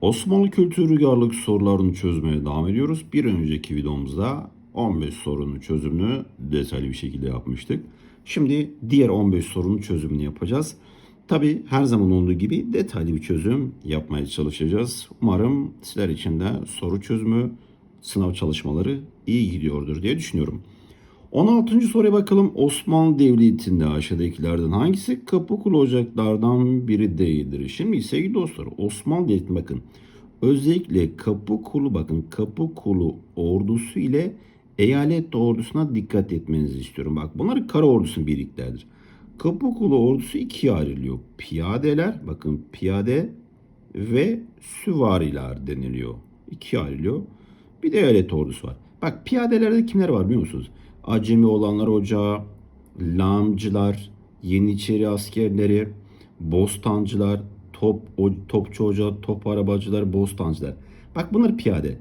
Osmanlı kültürü uygarlık sorularını çözmeye devam ediyoruz. Bir önceki videomuzda 15 sorunun çözümünü detaylı bir şekilde yapmıştık. Şimdi diğer 15 sorunun çözümünü yapacağız. Tabi her zaman olduğu gibi detaylı bir çözüm yapmaya çalışacağız. Umarım sizler için de soru çözümü, sınav çalışmaları iyi gidiyordur diye düşünüyorum. 16. soruya bakalım. Osmanlı Devleti'nde aşağıdakilerden hangisi Kapıkulu ocaklardan biri değildir? Şimdi sevgili dostlar Osmanlı Devleti bakın özellikle Kapıkulu bakın Kapıkulu ordusu ile eyalet ordusuna dikkat etmenizi istiyorum. Bak bunlar kara ordusunun birlikleridir. Kapıkulu ordusu ikiye ayrılıyor. Piyadeler bakın piyade ve süvariler deniliyor. İkiye ayrılıyor. Bir de eyalet ordusu var. Bak piyadelerde kimler var biliyor musunuz? Acemi olanlar ocağı, lağımcılar, Yeniçeri askerleri, bostancılar, top, o, topçu ocağı, top arabacılar, bostancılar. Bak bunlar piyade.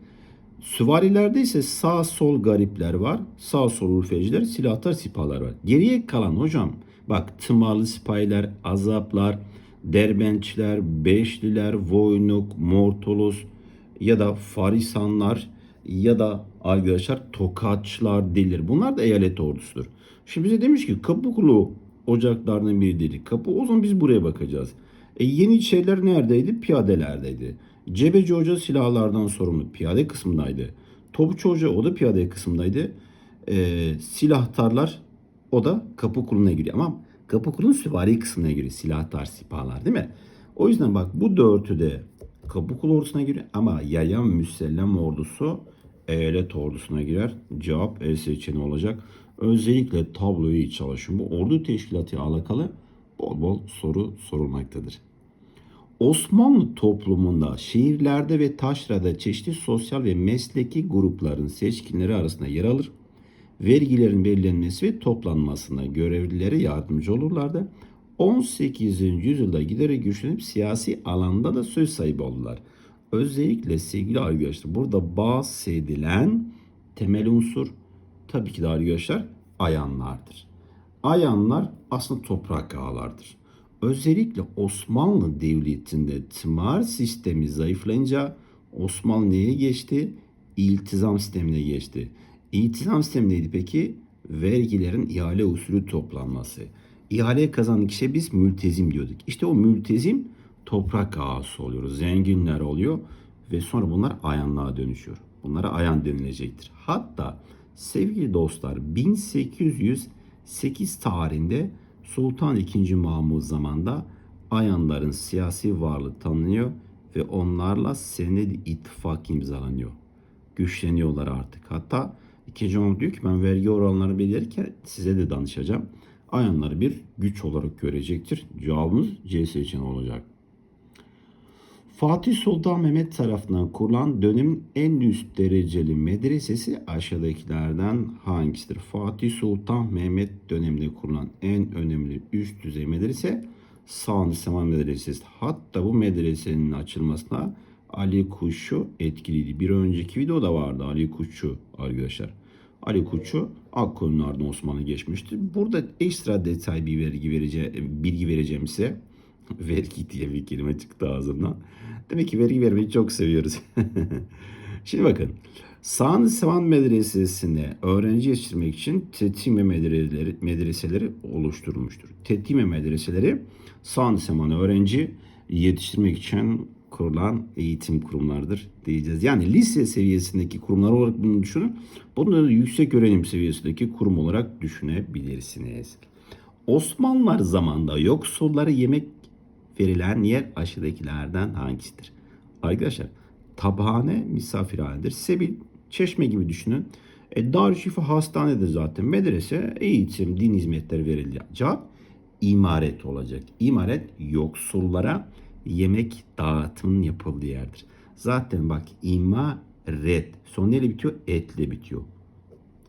Süvarilerde ise sağ sol garipler var. Sağ sol ulfeciler, silahtar sipahlar var. Geriye kalan hocam bak tımarlı sipahiler, azaplar, derbençler, beşliler, voynuk, mortolos ya da farisanlar ya da arkadaşlar tokatçılar delir. Bunlar da eyalet ordusudur. Şimdi bize demiş ki Kapıkulu ocaklarının biri dedi. Kapı o zaman biz buraya bakacağız. E, Yeniçeriler neredeydi? Piyadelerdeydi. Cebeci Hoca silahlardan sorumlu piyade kısmındaydı. Topçu Hoca o da piyade kısmındaydı. E, silahtarlar o da kapı kuluna giriyor. Ama kapı kulunun süvari kısmına giriyor. Silahtar, sipahlar değil mi? O yüzden bak bu dörtü de kapı kulu ordusuna giriyor. Ama yayan müsellem ordusu eyalet ordusuna girer. Cevap E seçeneği olacak. Özellikle tabloyu iyi çalışın. Bu ordu teşkilatı alakalı bol bol soru sorulmaktadır. Osmanlı toplumunda şehirlerde ve taşrada çeşitli sosyal ve mesleki grupların seçkinleri arasında yer alır. Vergilerin belirlenmesi ve toplanmasına görevlilere yardımcı olurlardı. 18. yüzyılda giderek güçlenip siyasi alanda da söz sahibi oldular. Özellikle sevgili arkadaşlar burada bahsedilen temel unsur tabii ki de arkadaşlar ayanlardır. Ayanlar aslında toprak ağalardır. Özellikle Osmanlı Devleti'nde tımar sistemi zayıflayınca Osmanlı neye geçti? İltizam sistemine geçti. İltizam sistemi neydi peki? Vergilerin ihale usulü toplanması. İhale kazanan kişiye biz mültezim diyorduk. İşte o mültezim toprak ağası oluyor. Zenginler oluyor ve sonra bunlar ayanlığa dönüşüyor. Bunlara ayan denilecektir. Hatta sevgili dostlar 1808 tarihinde Sultan II. Mahmud zamanında ayanların siyasi varlığı tanınıyor ve onlarla senedi ittifak imzalanıyor. Güçleniyorlar artık. Hatta II. Mahmud diyor ki ben vergi oranlarını belirlerken size de danışacağım. Ayanları bir güç olarak görecektir. Cevabımız C seçeneği olacak. Fatih Sultan Mehmet tarafından kurulan dönemin en üst dereceli medresesi aşağıdakilerden hangisidir? Fatih Sultan Mehmet döneminde kurulan en önemli üst düzey medrese Sağını Seman Medresesi. Hatta bu medresenin açılmasına Ali Kuşçu etkiliydi. Bir önceki videoda vardı Ali Kuşçu arkadaşlar. Ali Kuşçu Akkoyunlardan Osmanlı geçmişti. Burada ekstra detay bir vergi vereceğim, bilgi vereceğim size. vergi diye bir kelime çıktı ağzımdan. Demek ki vergi vermeyi çok seviyoruz. Şimdi bakın. Sağını Sevan Medresesi'ne öğrenci yetiştirmek için tetime medreseleri, medreseleri oluşturulmuştur. Tetime medreseleri Sağını Sevan öğrenci yetiştirmek için kurulan eğitim kurumlarıdır diyeceğiz. Yani lise seviyesindeki kurumlar olarak bunu düşünün. Bunu da yüksek öğrenim seviyesindeki kurum olarak düşünebilirsiniz. Osmanlılar zamanında yoksullara yemek verilen yer aşağıdakilerden hangisidir? Arkadaşlar tabhane misafirhanedir. Sebil, çeşme gibi düşünün. E, Darüşşifa hastanedir zaten. Medrese, eğitim, din hizmetleri verildi. Cevap imaret olacak. İmaret yoksullara yemek dağıtımının yapıldığı yerdir. Zaten bak imaret son neyle bitiyor? Etle bitiyor.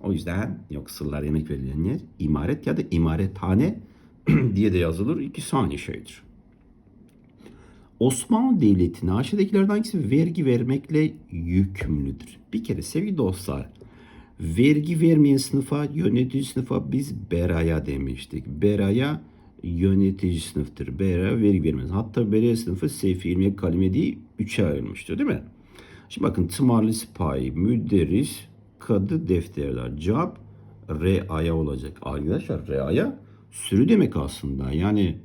O yüzden yoksullar yemek verilen yer imaret ya da imarethane diye de yazılır. İkisi aynı şeydir. Osmanlı Devleti'ne aşağıdakilerden hangisi vergi vermekle yükümlüdür? Bir kere sevgili dostlar, vergi vermeyen sınıfa, yönetici sınıfa biz beraya demiştik. Beraya yönetici sınıftır. Beraya vergi vermez. Hatta beraya sınıfı Seyfi İlmiye Kalime değil, üçe ayrılmıştı değil mi? Şimdi bakın tımarlı sipahi, müderris, kadı, defterler. Cevap reaya olacak. Arkadaşlar reaya sürü demek aslında. Yani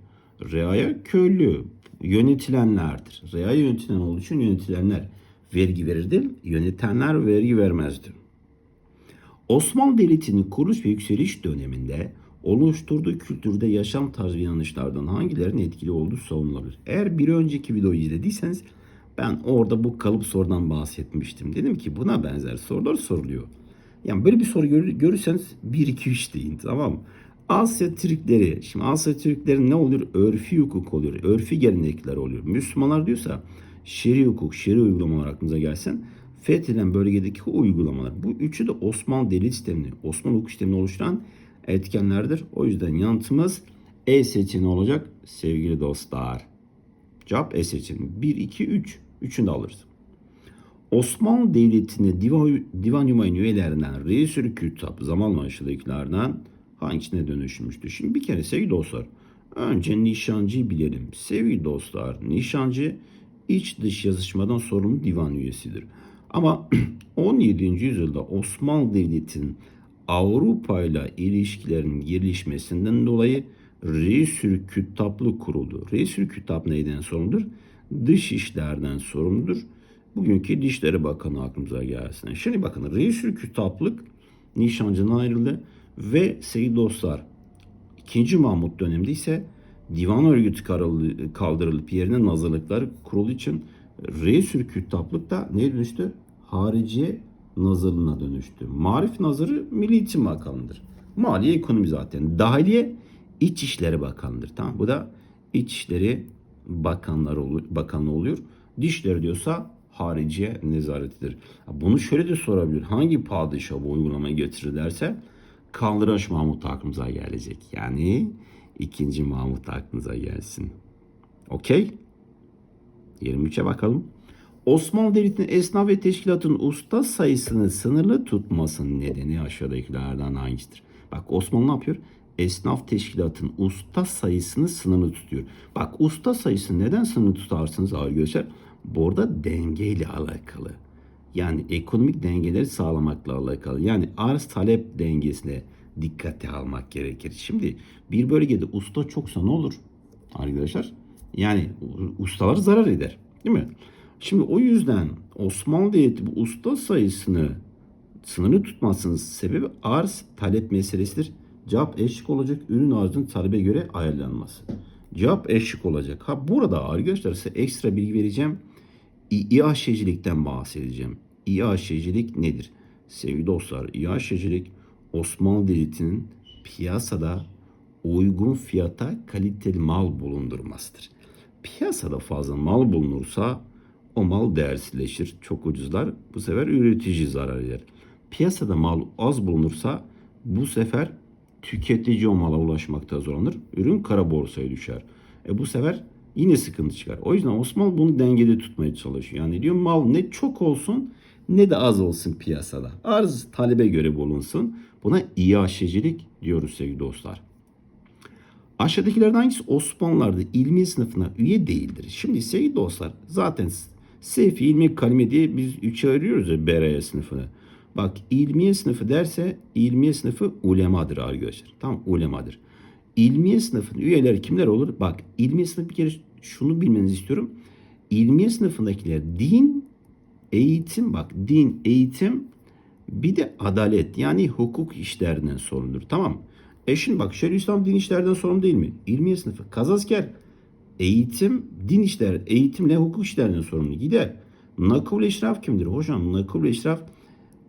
reaya köylü, yönetilenlerdir. Reaya yönetilen olduğu için yönetilenler vergi verirdi. Yönetenler vergi vermezdi. Osmanlı Devleti'nin kuruluş ve yükseliş döneminde oluşturduğu kültürde yaşam tarzı ve inanışlardan hangilerinin etkili olduğu savunulabilir. Eğer bir önceki videoyu izlediyseniz ben orada bu kalıp sorudan bahsetmiştim. Dedim ki buna benzer sorular soruluyor. Yani böyle bir soru görür, görürseniz 1 2 3 deyin tamam mı? Asya Türkleri, şimdi Asya Türklerin ne oluyor? Örfi hukuk oluyor. Örfi gelenekler oluyor. Müslümanlar diyorsa şer'i hukuk, şer'i uygulamalar aklınıza gelsin. Fethilen bölgedeki uygulamalar. Bu üçü de Osmanlı devlet sistemini, Osmanlı hukuk sistemini oluşturan etkenlerdir. O yüzden yanıtımız E seçeneği olacak sevgili dostlar. Cevap E seçeneği. 1, 2, 3. Üçünü de alırız. Osmanlı Devleti'nin divan, divan Hümayun üyelerinden Reis-ül Küttab zamanla aşıdakilerden hangisine dönüşmüştür? Şimdi bir kere sevgili dostlar önce nişancıyı bilelim. Sevgili dostlar nişancı iç dış yazışmadan sorumlu divan üyesidir. Ama 17. yüzyılda Osmanlı Devleti'nin Avrupa ile ilişkilerin gelişmesinden dolayı Reis-ül Küttablık kuruldu. Reis-ül Küttab neyden sorumludur? Dış işlerden sorumludur. Bugünkü Dışişleri Bakanı aklımıza gelsin. Şimdi bakın Reis-ül Kütaplık nişancına ayrıldı ve sevgili dostlar 2. Mahmut döneminde ise divan örgütü kaldırılıp yerine nazırlıklar kurulu için Reis-ül Kütaplık da neye dönüştü? Hariciye nazırlığına dönüştü. Marif nazırı Milli Eğitim Bakanı'dır. Maliye ekonomi zaten. Dahiliye İçişleri Bakanı'dır. Tamam Bu da İçişleri Bakanları Bakanlığı oluyor. Dişleri diyorsa hariciye nezaretidir. Bunu şöyle de sorabilir. Hangi padişah bu uygulamayı getirir derse Kandıraş Mahmut aklımıza gelecek. Yani ikinci Mahmut aklınıza gelsin. Okey? 23'e bakalım. Osmanlı Devleti'nin esnaf ve teşkilatın usta sayısını sınırlı tutmasının nedeni aşağıdakilerden hangisidir? Bak Osmanlı ne yapıyor? Esnaf teşkilatın usta sayısını sınırlı tutuyor. Bak usta sayısını neden sınırlı tutarsınız arkadaşlar? Bu arada dengeyle alakalı. Yani ekonomik dengeleri sağlamakla alakalı. Yani arz talep dengesine dikkate almak gerekir. Şimdi bir bölgede usta çoksa ne olur? Arkadaşlar yani ustalar zarar eder. Değil mi? Şimdi o yüzden Osmanlı Devleti bu usta sayısını sınırlı tutmasının sebebi arz talep meselesidir. Cevap eşlik olacak ürün arzının talebe göre ayarlanması. Cevap eşlik olacak. Ha burada arkadaşlar size ekstra bilgi vereceğim. İHŞ'cilikten bahsedeceğim. İHŞ'cilik nedir? Sevgili dostlar, İHŞ'cilik Osmanlı Devleti'nin piyasada uygun fiyata kaliteli mal bulundurmasıdır. Piyasada fazla mal bulunursa o mal değersizleşir, çok ucuzlar. Bu sefer üretici zarar eder. Piyasada mal az bulunursa bu sefer tüketici o mala ulaşmakta zorlanır. Ürün kara borsaya düşer. E bu sefer yine sıkıntı çıkar. O yüzden Osmanlı bunu dengede tutmaya çalışıyor. Yani diyor mal ne çok olsun ne de az olsun piyasada. Arz talebe göre bulunsun. Buna İHŞ'cilik diyoruz sevgili dostlar. Aşağıdakilerden hangisi Osmanlılar'da ilmi sınıfına üye değildir? Şimdi sevgili dostlar zaten Seyfi ilmi kalime diye biz üçe ayırıyoruz ya BRE sınıfını. Bak ilmiye sınıfı derse ilmiye sınıfı ulemadır arkadaşlar. Tamam ulemadır. İlmiye sınıfının üyeleri kimler olur? Bak ilmiye sınıfı bir kere şunu bilmenizi istiyorum. İlmiye sınıfındakiler din, eğitim bak din, eğitim bir de adalet yani hukuk işlerinden sorumludur. Tamam mı? E şimdi bak Şeyhülislam din işlerden sorumlu değil mi? İlmiye sınıfı. Kazasker eğitim, din işler, eğitimle hukuk işlerinden sorumlu. Gider. Nakıbül Eşraf kimdir? Hocam Nakıbül Eşraf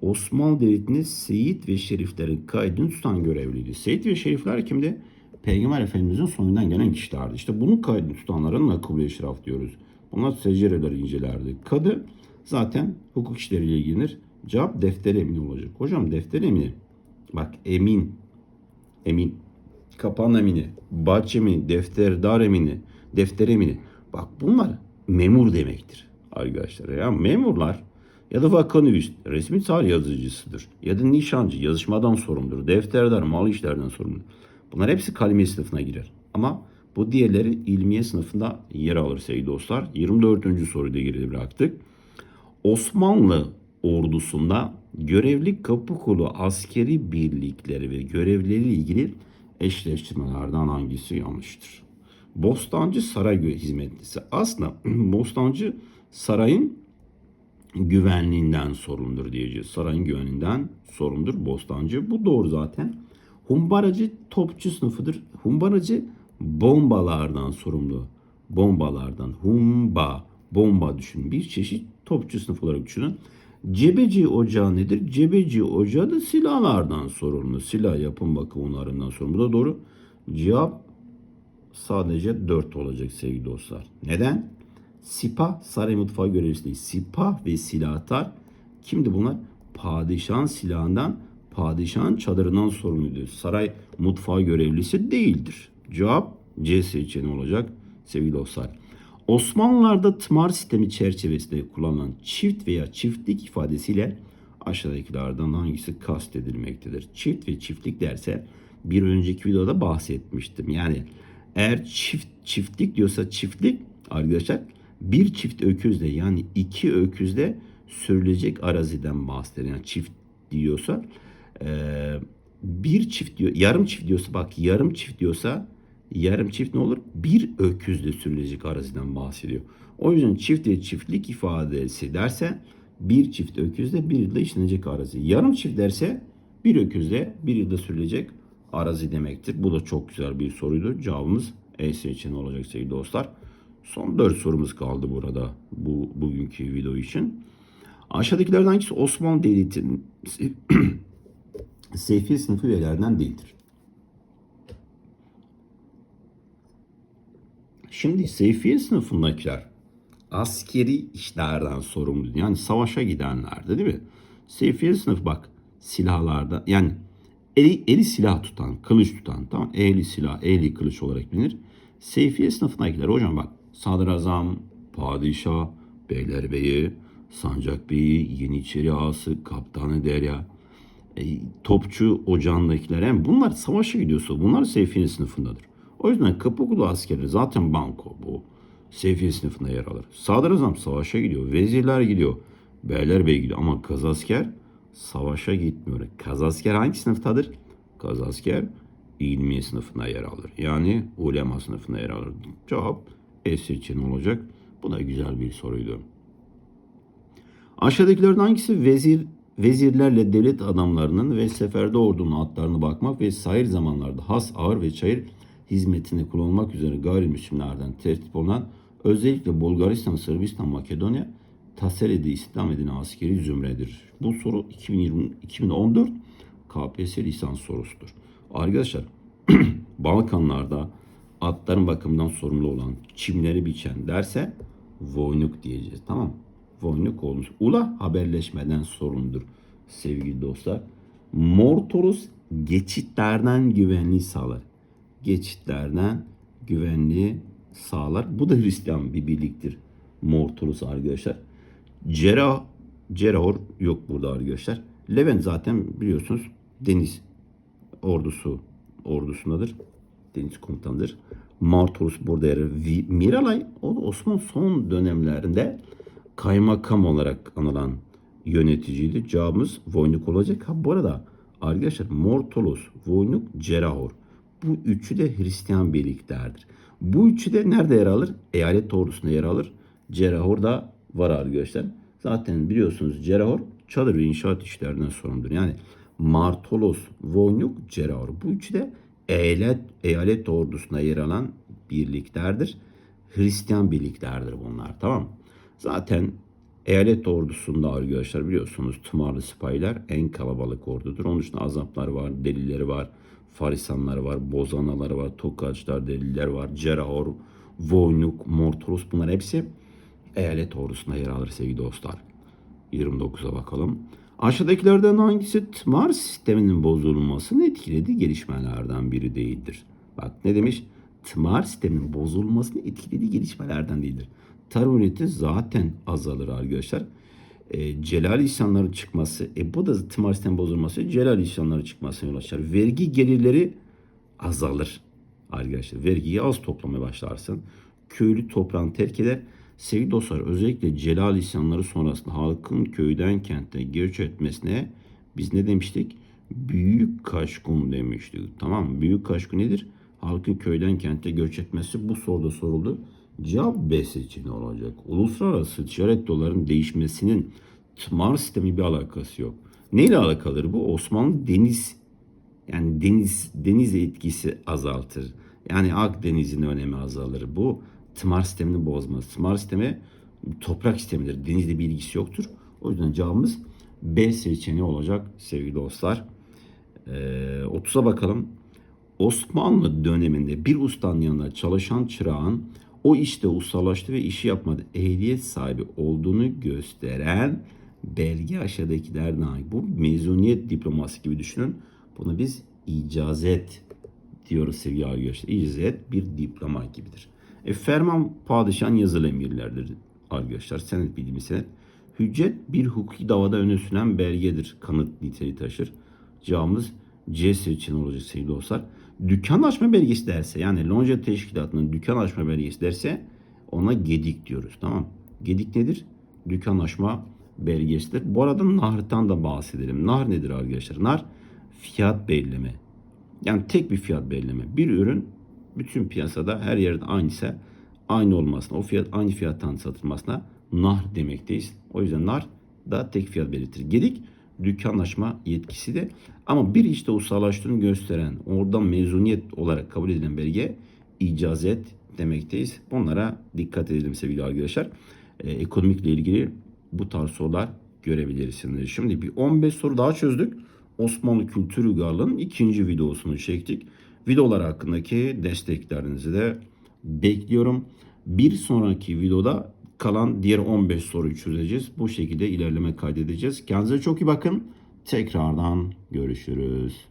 Osmanlı Devleti'nde Seyit ve Şeriflerin kaydını tutan görevliydi. Seyit ve Şerifler kimdi? Peygamber Efendimizin soyundan gelen kişilerdi. İşte bunun kaydını tutanlara Nakıbül Eşraf diyoruz. Bunlar secereleri incelerdi. Kadı zaten hukuk işleriyle ilgilenir. Cevap defter emini olacak. Hocam defter emini. Bak emin. Emin. Kapan emini. Bahçe emini. Defterdar emini. Defter emini. Bak bunlar memur demektir arkadaşlar. Ya memurlar ya da vakanüvist resmi tarih yazıcısıdır. Ya da nişancı yazışmadan sorumludur. Defterdar mal işlerden sorumludur. Bunlar hepsi kalime sınıfına girer. Ama Bu diğerleri ilmiye sınıfında yer alır sevgili dostlar. 24. soruyu da geride bıraktık. Osmanlı ordusunda görevli kapı kulu askeri birlikleri ve görevleriyle ilgili eşleştirmelerden hangisi yanlıştır? Bostancı Saray Hizmetlisi. Aslında Bostancı Saray'ın güvenliğinden sorumludur diyeceğiz. Sarayın güvenliğinden sorumludur Bostancı. Bu doğru zaten. Humbaracı topçu sınıfıdır. Humbaracı bombalardan sorumlu. Bombalardan. Humba. Bomba düşünün. Bir çeşit topçu sınıf olarak düşünün. Cebeci ocağı nedir? Cebeci ocağı da silahlardan sorumlu. Silah yapım bakımlarından sorumlu. Bu da doğru. Cevap sadece 4 olacak sevgili dostlar. Neden? Sipah saray mutfağı görevlisi. Sipah ve silahtar kimdi bunlar? Padişahın silahından, padişahın çadırından sorumluydu. Saray mutfağı görevlisi değildir. Cevap C seçeneği olacak sevgili dostlar. Osmanlılar'da tımar sistemi çerçevesinde kullanılan çift veya çiftlik ifadesiyle aşağıdakilerden hangisi kastedilmektedir? Çift ve çiftlik derse bir önceki videoda bahsetmiştim. Yani eğer çift çiftlik diyorsa çiftlik arkadaşlar bir çift öküzle yani iki öküzle sürülecek araziden bahseder. Yani çift diyorsa eee, bir çift diyor yarım çift diyorsa bak yarım çift diyorsa yarım çift ne olur? Bir öküzle sürülecek araziden bahsediyor. O yüzden çift ve çiftlik ifadesi derse bir çift öküzle bir yılda işlenecek arazi. Yarım çift derse bir öküzle bir yılda sürülecek arazi demektir. Bu da çok güzel bir soruydu. Cevabımız E seçeneği olacak sevgili dostlar. Son 4 sorumuz kaldı burada bu bugünkü video için. Aşağıdakilerden hangisi Osmanlı Devleti'nin Seyfiye sınıfı üyelerinden değildir? Şimdi Seyfiye sınıfındakiler askeri işlerden sorumlu. Yani savaşa gidenlerdi değil mi? Seyfiye sınıf bak silahlarda yani eli, eli silah tutan, kılıç tutan tamam ehli silah, ehli kılıç olarak bilinir. Seyfiye sınıfındakiler hocam bak sadrazam, padişah, beylerbeyi, sancak beyi, yeniçeri ağası, kaptanı derya, e, topçu ocağındakiler hem bunlar savaşa gidiyorsa bunlar Seyfiye sınıfındadır. O yüzden Kapıkulu askeri zaten banko bu. Seyfiye sınıfında yer alır. Sadrazam savaşa gidiyor. Vezirler gidiyor. Beylerbey gidiyor. Ama kazasker savaşa gitmiyor. Kazasker hangi sınıftadır? Kazasker ilmiye sınıfında yer alır. Yani ulema sınıfında yer alır. Cevap E seçeneği olacak. Bu da güzel bir soruydu. Aşağıdakilerden hangisi vezir vezirlerle devlet adamlarının ve seferde ordunun atlarını bakmak ve sahir zamanlarda has, ağır ve çayır hizmetinde kullanılmak üzere gayrimüslimlerden tertip olunan özellikle Bulgaristan, Sırbistan, Makedonya Taseri'de İslam edilen askeri zümredir. Bu soru 2020, 2014 KPSS lisans sorusudur. Arkadaşlar Balkanlarda atların bakımından sorumlu olan çimleri biçen derse Voynuk diyeceğiz. Tamam mı? Voynuk olmuş. Ula haberleşmeden sorumludur sevgili dostlar. Mortorus geçitlerden güvenliği sağlar. Geçitlerden güvenliği sağlar. Bu da Hristiyan bir birliktir. Mortorus arkadaşlar. Cera, Cerahor yok burada arkadaşlar. Levent zaten biliyorsunuz deniz ordusu ordusundadır. Deniz komutanıdır. Martorus burada yer. Miralay o da Osmanlı son dönemlerinde kaymakam olarak anılan yöneticiydi. Cevabımız Voynuk olacak. Ha bu arada arkadaşlar Mortolos, Voynuk, Cerahor. Bu üçü de Hristiyan birliklerdir. Bu üçü de nerede yer alır? Eyalet ordusunda yer alır. Cerahor da var arkadaşlar. Zaten biliyorsunuz Cerahor çadır ve inşaat işlerinden sorumludur. Yani Martolos, Voynuk, Cerahor. Bu üçü de eyalet, eyalet ordusuna yer alan birliklerdir. Hristiyan birliklerdir bunlar tamam mı? Zaten eyalet ordusunda arkadaşlar biliyorsunuz tımarlı sipahiler en kalabalık ordudur. Onun dışında azaplar var, delileri var, farisanlar var, bozanalar var, tokaçlar, deliler var, cerahor, voynuk, mortoros bunlar hepsi eyalet ordusunda yer alır sevgili dostlar. 29'a bakalım. Aşağıdakilerden hangisi tımar sisteminin bozulmasını etkilediği gelişmelerden biri değildir? Bak ne demiş? Tımar sisteminin bozulmasını etkilediği gelişmelerden değildir. Tarım üretimi zaten azalır arkadaşlar. E, celal isyanları çıkması, e, bu da tımar sistemi bozulması, celal isyanları çıkmasına yol açar. Vergi gelirleri azalır Arkadaşlar vergiyi az toplamaya başlarsın. Köylü toprağını terk eder. Sevgili dostlar özellikle Celal isyanları sonrasında halkın köyden kente göç etmesine biz ne demiştik? Büyük kaşkun demiştik. Tamam? Büyük kaşkun nedir? Halkın köyden kente göç etmesi bu soruda soruldu. Cevap B olacak. Uluslararası ticaret doların değişmesinin tımar sistemi bir alakası yok. Neyle alakalıdır bu? Osmanlı deniz yani deniz deniz etkisi azaltır. Yani Akdeniz'in önemi azalır. Bu tımar sistemini bozmaz. Tımar sistemi toprak sistemidir. Denizle bir ilgisi yoktur. O yüzden cevabımız B seçeneği olacak sevgili dostlar. Ee, 30'a bakalım. Osmanlı döneminde bir ustanın yanında çalışan çırağın o işte ustalaştı ve işi yapmadı. Ehliyet sahibi olduğunu gösteren belge aşağıdakilerden hangi? Bu mezuniyet diploması gibi düşünün. Bunu biz icazet diyoruz sevgili arkadaşlar. İcazet bir diploma gibidir. E, ferman padişahın yazılı emirlerdir arkadaşlar. Senet bildiğimiz senet. Hüccet bir hukuki davada öne sürülen belgedir. Kanıt niteliği taşır. Cevabımız C seçeneği olacak sevgili dostlar. Dükkan açma belgesi derse yani lonca teşkilatının dükkan açma belgesi derse ona gedik diyoruz. Tamam. Gedik nedir? Dükkan açma belgesidir. Bu arada nardan da bahsedelim. Nar nedir arkadaşlar? Nar fiyat belirleme. Yani tek bir fiyat belirleme. Bir ürün bütün piyasada her yerde aynıysa aynı olmasına, o fiyat aynı fiyattan satılmasına nar demekteyiz. O yüzden nar da tek fiyat belirtir. Gedik dükkanlaşma yetkisi de ama bir işte ustalaştığını gösteren oradan mezuniyet olarak kabul edilen belge icazet demekteyiz. Bunlara dikkat edelim sevgili arkadaşlar. Ee, ekonomikle ilgili bu tarz sorular görebilirsiniz. Şimdi bir 15 soru daha çözdük. Osmanlı Kültür Uygarlığı'nın ikinci videosunu çektik. Videolar hakkındaki desteklerinizi de bekliyorum. Bir sonraki videoda kalan diğer 15 soruyu çözeceğiz. Bu şekilde ilerleme kaydedeceğiz. Kendinize çok iyi bakın. Tekrardan görüşürüz.